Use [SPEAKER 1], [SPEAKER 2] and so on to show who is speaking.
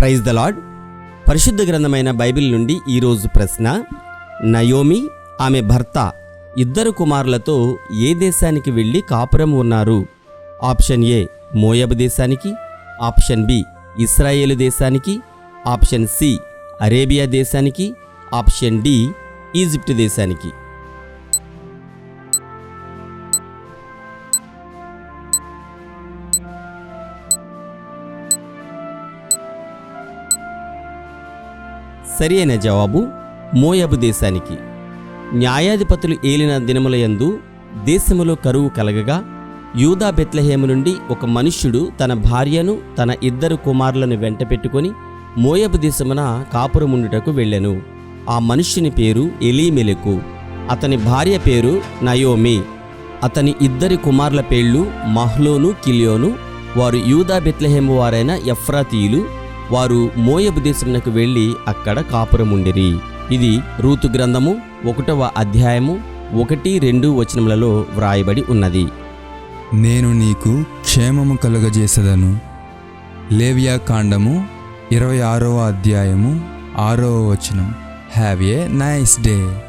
[SPEAKER 1] Praise the lord పరిశుద్ధ గ్రంథమైన Bible నుండి ఈరోజు ప్రశ్న నయోమి ఆమె భర్త ఇద్దరు కుమారులతో ఏ దేశానికి వెళ్ళి కాపురం ఉన్నారు? ఆప్షన్ ఏ మోయబు దేశానికి ఆప్షన్ బి ఇస్రాయేలు దేశానికి ఆప్షన్ సి అరేబియా దేశానికి ఆప్షన్ డి ఈజిప్ట్ దేశానికి. సరి అయిన జవాబు మోయబు దేశానికి. న్యాయాధిపతులు ఏలిన దినములయందు దేశములో కరువు కలగగా యూదా బెత్లహేము నుండి ఒక మనుష్యుడు తన భార్యను తన ఇద్దరు కుమారులను వెంట పెట్టుకొని మోయబు దేశమున కాపురముండుటకు వెళ్ళెను. ఆ మనుష్యుని పేరు ఎలీమెలకు. అతని భార్య పేరు నయోమి. అతని ఇద్దరి కుమారుల పేర్లు మహ్లోను కిలియోను వారు యూదా బెత్లహేము వారైన ఎఫ్రాతీయులు వారు మోయబు దేశమునకు వెళ్ళి అక్కడ కాపురముండిరి. ఇది రూతు గ్రంథము ఒకటవ అధ్యాయము ఒకటి రెండు వచనములలో వ్రాయబడి ఉన్నది.
[SPEAKER 2] నేను నీకు క్షేమము కలుగజేసదను. లేవియా కాండము ఇరవై ఆరవ అధ్యాయము ఆరవ వచనం. Have a nice day.